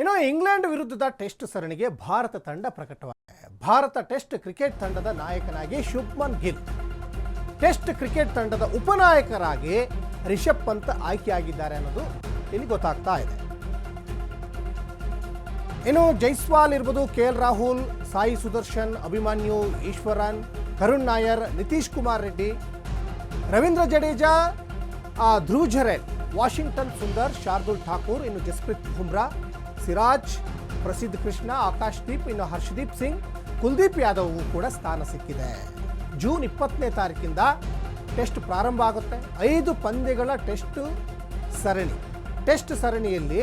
ಇನ್ನು ಇಂಗ್ಲೆಂಡ್ ವಿರುದ್ಧದ ಟೆಸ್ಟ್ ಸರಣಿಗೆ ಭಾರತ ತಂಡ ಪ್ರಕಟವಾಗಿದೆ. ಭಾರತ ಟೆಸ್ಟ್ ಕ್ರಿಕೆಟ್ ತಂಡದ ನಾಯಕನಾಗಿ ಶುಭ್ಮನ್ ಗಿಲ್. ಟೆಸ್ಟ್ ಕ್ರಿಕೆಟ್ ತಂಡದ ಉಪನಾಯಕರಾಗಿ ರಿಷಬ್ ಪಂತ್ ಆಯ್ಕೆಯಾಗಿದ್ದಾರೆ ಅನ್ನೋದು ಇಲ್ಲಿ ಗೊತ್ತಾಗ್ತಾ ಇದೆ. ಇನ್ನು ಜೈಸ್ವಾಲ್ ಇರ್ಬೋದು K L Rahul, Sai Sudarshan, Abhimanyu, Easwaran, Karun Nair, Nitish Kumar Reddy, Ravindra Jadeja Dhruv Jurel Washington Sundar, Shardul Thakur, ಇನ್ನು ಜಸ್ಪ್ರೀತ್ ಬುಮ್ರಾ ಸಿರಾಜ್, ಪ್ರಸಿದ್ಧ ಕೃಷ್ಣ ಆಕಾಶ್ ದೀಪ್ ಇನ್ನು ಹರ್ಷದೀಪ್ ಸಿಂಗ್, ಕುಲ್ದೀಪ್ ಯಾದವ್ಗೂ ಕೂಡ ಸ್ಥಾನ ಸಿಕ್ಕಿದೆ. ಜೂನ್ ಇಪ್ಪತ್ತನೇ ತಾರೀಕಿಂದ ಟೆಸ್ಟ್ ಪ್ರಾರಂಭ ಆಗುತ್ತೆ. ಐದು ಪಂದ್ಯಗಳ ಟೆಸ್ಟ್ ಸರಣಿ. ಟೆಸ್ಟ್ ಸರಣಿಯಲ್ಲಿ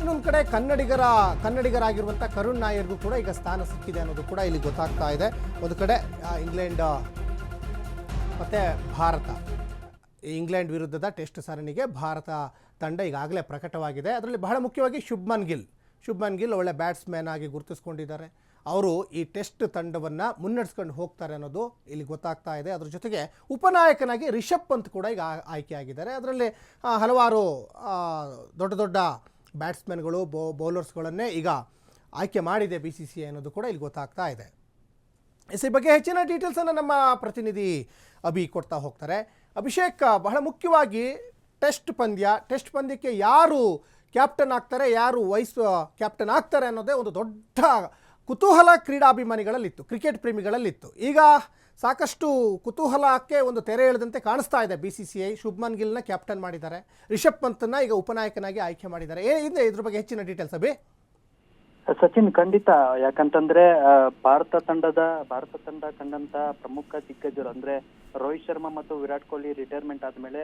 ಇನ್ನೊಂದು ಕಡೆ ಕನ್ನಡಿಗರ ಕನ್ನಡಿಗರಾಗಿರುವಂಥ ಕರುಣ್ ನಾಯರ್ಗೂ ಕೂಡ ಈಗ ಸ್ಥಾನ ಸಿಕ್ಕಿದೆ ಅನ್ನೋದು ಕೂಡ ಇಲ್ಲಿ ಗೊತ್ತಾಗ್ತಾ ಇದೆ. ಒಂದು ಕಡೆ ಇಂಗ್ಲೆಂಡ್, ಮತ್ತು ಭಾರತ. ಇಂಗ್ಲೆಂಡ್ ವಿರುದ್ಧದ ಟೆಸ್ಟ್ ಸರಣಿಗೆ ಭಾರತ ತಂಡ ಈಗಾಗಲೇ ಪ್ರಕಟವಾಗಿದೆ. ಅದರಲ್ಲಿ ಬಹಳ ಮುಖ್ಯವಾಗಿ ಶುಭ್ಮನ್ ಗಿಲ್. ಶುಭ್ಮನ್ ಗಿಲ್ ಒಳ್ಳೆ ಬ್ಯಾಟ್ಸ್ಮನ್ ಆಗಿ ಗುರುತಿಸ್ಕೊಂಡಿದ್ದಾರೆ. ಅವರು ಈ ಟೆಸ್ಟ್ ತಂಡವನ್ನು ಮುನ್ನಡೆಸ್ಕೊಂಡು ಹೋಗ್ತಾರೆ ಅನ್ನೋದು ಇಲ್ಲಿ ಗೊತ್ತಾಗ್ತಾ ಇದೆ. ಅದರ ಜೊತೆಗೆ ಉಪನಾಯಕನಾಗಿ ರಿಷಬ್ ಪಂತ್ ಕೂಡ ಈಗ ಆಯ್ಕೆಯಾಗಿದ್ದಾರೆ. ಅದರಲ್ಲಿ ಹಲವಾರು ದೊಡ್ಡ ದೊಡ್ಡ ಬ್ಯಾಟ್ಸ್ಮನ್ಗಳು ಬೋ, ಬೌಲರ್ಸ್ಗಳನ್ನೇ ಈಗ ಆಯ್ಕೆ ಮಾಡಿದೆ ಬಿ ಸಿ ಸಿ ಅನ್ನೋದು ಕೂಡ ಇಲ್ಲಿ ಗೊತ್ತಾಗ್ತಾ ಇದೆ. ಎಸ್ ಈ ಬಗ್ಗೆ ಹೆಚ್ಚಿನ ಡೀಟೇಲ್ಸನ್ನು ನಮ್ಮ ಪ್ರತಿನಿಧಿ ಅಭಿ ಕೊಡ್ತಾ ಹೋಗ್ತಾರೆ. ಅಭಿಷೇಕ್, ಬಹಳ ಮುಖ್ಯವಾಗಿ ಟೆಸ್ಟ್ ಪಂದ್ಯ. ಟೆಸ್ಟ್ ಪಂದ್ಯಕ್ಕೆ ಯಾರು ಕ್ಯಾಪ್ಟನ್ ಆಗ್ತಾರೆ, ಯಾರು ವೈಸ್ ಕ್ಯಾಪ್ಟನ್ ಆಗ್ತಾರೆ ಅನ್ನೋದೇ ಒಂದು ದೊಡ್ಡ ಕುತೂಹಲ ಕ್ರೀಡಾಭಿಮಾನಿಗಳಲ್ಲಿತ್ತು, ಕ್ರಿಕೆಟ್ ಪ್ರೇಮಿಗಳಲ್ಲಿತ್ತು. ಈಗ ಸಾಕಷ್ಟು ಕುತೂಹಲಕ್ಕೆ ಒಂದು ತೆರೆ ಎಳೆದಂತೆ ಕಾಣಿಸ್ತಾ ಇದೆ B C C I Shubman ಗಿಲ್ನ captain ಮಾಡಿದ್ದಾರೆ. ರಿಷಬ್ ಪಂತನ್ನ ಈಗ ಉಪನಾಯಕನಾಗಿ ಆಯ್ಕೆ ಮಾಡಿದ್ದಾರೆ. ಏನಿದೆ ಇದ್ರ ಬಗ್ಗೆ ಹೆಚ್ಚಿನ ಡೀಟೇಲ್ಸ್ ಅಭಿ? ಸಚಿನ್, ಖಂಡಿತ. ಯಾಕಂತಂದ್ರೆ ಭಾರತ ತಂಡದ, ಭಾರತ ತಂಡ ಕಂಡಂತ ಪ್ರಮುಖ ದಿಗ್ಗಜರು, ಅಂದ್ರೆ ರೋಹಿತ್ ಶರ್ಮಾ ಮತ್ತು ವಿರಾಟ್ ಕೊಹ್ಲಿ ರಿಟೈರ್ಮೆಂಟ್ ಆದ್ಮೇಲೆ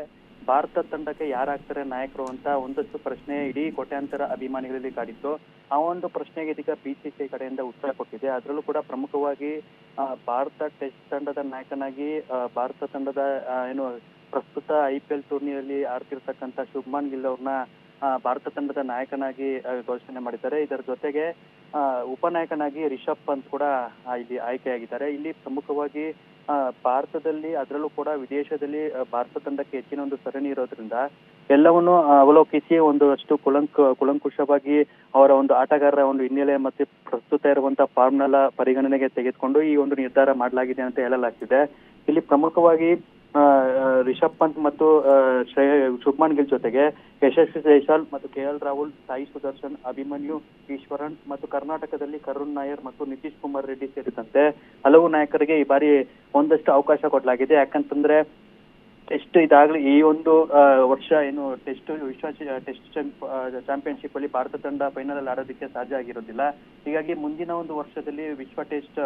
ಭಾರತ ತಂಡಕ್ಕೆ ಯಾರಾಗ್ತಾರೆ ನಾಯಕರು ಅಂತ ಒಂದಷ್ಟು ಪ್ರಶ್ನೆ ಇಡೀ ಕೋಟ್ಯಾಂತರ ಅಭಿಮಾನಿಗಳಲ್ಲಿ ಕಾಡಿತ್ತು. ಆ ಒಂದು ಪ್ರಶ್ನೆಗೆ ಇದೀಗ ಬಿಸಿಸಿಐ ಕಡೆಯಿಂದ ಉತ್ತರ ಕೊಟ್ಟಿದೆ. ಅದರಲ್ಲೂ ಕೂಡ ಪ್ರಮುಖವಾಗಿ ಭಾರತ ಟೆಸ್ಟ್ ತಂಡದ ನಾಯಕನಾಗಿ ಭಾರತ ತಂಡದ ಏನು ಪ್ರಸ್ತುತ ಐ ಪಿ ಎಲ್ ಟೂರ್ನಿಯಲ್ಲಿ ಆಡ್ತಿರ್ತಕ್ಕಂಥ ಶುಭ್ಮಾನ್ ಗಿಲ್ ಅವ್ರನ್ನ ಭಾರತ ತಂಡದ ನಾಯಕನಾಗಿ ಘೋಷಣೆ ಮಾಡಿದ್ದಾರೆ. ಇದರ ಜೊತೆಗೆ ಉಪನಾಯಕನಾಗಿ ರಿಷಬ್ ಪಂತ್ ಕೂಡ ಇಲ್ಲಿ ಆಯ್ಕೆಯಾಗಿದ್ದಾರೆ. ಇಲ್ಲಿ ಪ್ರಮುಖವಾಗಿ ಭಾರತದಲ್ಲಿ, ಅದರಲ್ಲೂ ಕೂಡ ವಿದೇಶದಲ್ಲಿ ಭಾರತ ತಂಡಕ್ಕೆ ಹೆಚ್ಚಿನ ಒಂದು ಸರಣಿ ಇರೋದ್ರಿಂದ ಎಲ್ಲವನ್ನು ಅವಲೋಕಿಸಿ ಒಂದಷ್ಟು ಕುಲಂಕ, ಕುಲಂಕುಷವಾಗಿ ಅವರ ಒಂದು ಆಟಗಾರರ ಒಂದು ಹಿನ್ನೆಲೆ ಮತ್ತೆ ಪ್ರಸ್ತುತ ಇರುವಂತಹ ಫಾರ್ಮ್ನೆಲ್ಲ ಪರಿಗಣನೆಗೆ ತೆಗೆದುಕೊಂಡು ಈ ಒಂದು ನಿರ್ಧಾರ ಮಾಡಲಾಗಿದೆ ಅಂತ ಹೇಳಲಾಗ್ತಿದೆ. ಇಲ್ಲಿ ಪ್ರಮುಖವಾಗಿ ರಿಷಬ್ ಪಂತ್ ಮತ್ತು ಶ್ರೇಯ ಶುಭ್ಮನ್ ಗಿಲ್ ಜೊತೆಗೆ ಯಶಸ್ವಿ ಜೈಶಾಲ್ ಮತ್ತು ಕೆ ಎಲ್ ರಾಹುಲ್, ಸಾಯಿ ಸುದರ್ಶನ್, ಅಭಿಮನ್ಯು, ಈಶ್ವರನ್ ಮತ್ತು ಕರ್ನಾಟಕದಲ್ಲಿ ಕರುಣ್ ನಾಯರ್ ಮತ್ತು ನಿತೀಶ್ ಕುಮಾರ್ ರೆಡ್ಡಿ ಸೇರಿದಂತೆ ಹಲವು ನಾಯಕರಿಗೆ ಈ ಬಾರಿ ಒಂದಷ್ಟು ಅವಕಾಶ ಕೊಡಲಾಗಿದೆ. ಯಾಕಂತಂದ್ರೆ ಟೆಸ್ಟ್ ಇದಾಗಲಿ, ಈ ಒಂದು ವರ್ಷ ಏನು ಟೆಸ್ಟ್, ವಿಶ್ವ ಟೆಸ್ಟ್ ಚಾಂಪಿಯನ್ಶಿಪ್ ಅಲ್ಲಿ ಭಾರತ ತಂಡ ಫೈನಲ್ ಅಲ್ಲಿ ಆಡೋದಕ್ಕೆ ಸಾಧ್ಯ ಆಗಿರೋದಿಲ್ಲ. ಹೀಗಾಗಿ ಮುಂದಿನ ಒಂದು ವರ್ಷದಲ್ಲಿ ವಿಶ್ವ ಟೆಸ್ಟ್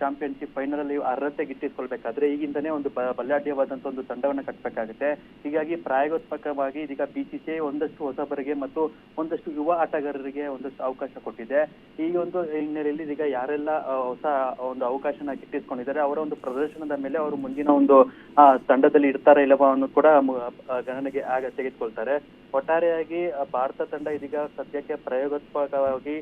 ಚಾಂಪಿಯನ್ಶಿಪ್ ಫೈನಲ್ ಅಲ್ಲಿ ಅರ್ಹತೆ ಗಿಟ್ಟಿಸ್ಕೊಳ್ಬೇಕಾದ್ರೆ ಈಗಿಂದನೇ ಒಂದು ಬ- ಬಲಾಢ್ಯವಾದಂತ ಒಂದು ತಂಡವನ್ನು ಕಟ್ಟಬೇಕಾಗುತ್ತೆ ಹೀಗಾಗಿ ಪ್ರಾಯೋತ್ಪಕವಾಗಿ ಇದೀಗ ಬಿಸಿಸಿಐ ಒಂದಷ್ಟು ಹೊಸಬರಿಗೆ ಮತ್ತು ಒಂದಷ್ಟು ಯುವ ಆಟಗಾರರಿಗೆ ಒಂದಷ್ಟು ಅವಕಾಶ ಕೊಟ್ಟಿದೆ. ಈ ಒಂದು ಹಿನ್ನೆಲೆಯಲ್ಲಿ ಇದೀಗ ಯಾರೆಲ್ಲ ಹೊಸ ಒಂದು ಅವಕಾಶನ ಗಿಟ್ಟಿಸ್ಕೊಂಡಿದ್ದಾರೆ, ಅವರ ಒಂದು ಪ್ರದರ್ಶನದ ಮೇಲೆ ಅವರು ಮುಂದಿನ ಒಂದು ತಂಡದಲ್ಲಿ ಇರ್ತಾರ ಇಲ್ಲವಾ ಅನ್ನೋದು ಕೂಡ ಗಣನೆಗೆ ಆಗ ತೆಗೆದುಕೊಳ್ತಾರೆ. ಒಟ್ಟಾರೆಯಾಗಿ ಭಾರತ ತಂಡ ಇದೀಗ ಸದ್ಯಕ್ಕೆ ಪ್ರಯೋಗಾತ್ಮಕವಾಗಿ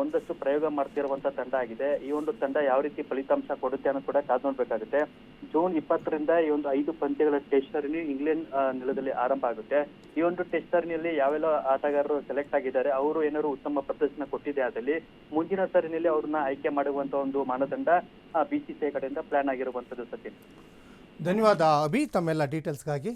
ಒಂದಷ್ಟು ಪ್ರಯೋಗ ಮಾಡ್ತಿರುವಂತ ತಂಡ ಆಗಿದೆ. ಈ ಒಂದು ತಂಡ ಯಾವ ರೀತಿ ಫಲಿತಾಂಶ ಕೊಡುತ್ತೆ ಅನ್ನೋದು ಕೂಡ ಕಾದ್ ನೋಡ್ಬೇಕಾಗುತ್ತೆ ಜೂನ್ ಇಪ್ಪತ್ತರಿಂದ ಈ ಒಂದು ಐದು ಪಂದ್ಯಗಳ ಟೆಸ್ಟ್ ಸರಣಿ ಇಂಗ್ಲೆಂಡ್ ನೆಲದಲ್ಲಿ ಆರಂಭ ಆಗುತ್ತೆ. ಈ ಒಂದು ಟೆಸ್ಟ್ ಸರಣಿಯಲ್ಲಿ ಯಾವೆಲ್ಲ ಆಟಗಾರರು ಸೆಲೆಕ್ಟ್ ಆಗಿದ್ದಾರೆ, ಅವರು ಏನಾದ್ರು ಉತ್ತಮ ಪ್ರದರ್ಶನ ಕೊಟ್ಟಿದೆ ಆದಲ್ಲಿ ಮುಂದಿನ ಸರಣಿಯಲ್ಲಿ ಅವ್ರನ್ನ ಆಯ್ಕೆ ಮಾಡುವಂತ ಒಂದು ಮಾನದಂಡ ಬಿಸಿಸಿಐ ಕಡೆಯಿಂದ ಪ್ಲಾನ್ ಆಗಿರುವಂತದ್ದು ಸಚಿನ್. ಧನ್ಯವಾದ ಅಭಿ ತಮ್ಮೆಲ್ಲ ಡೀಟೇಲ್ಸ್ಗಾಗಿ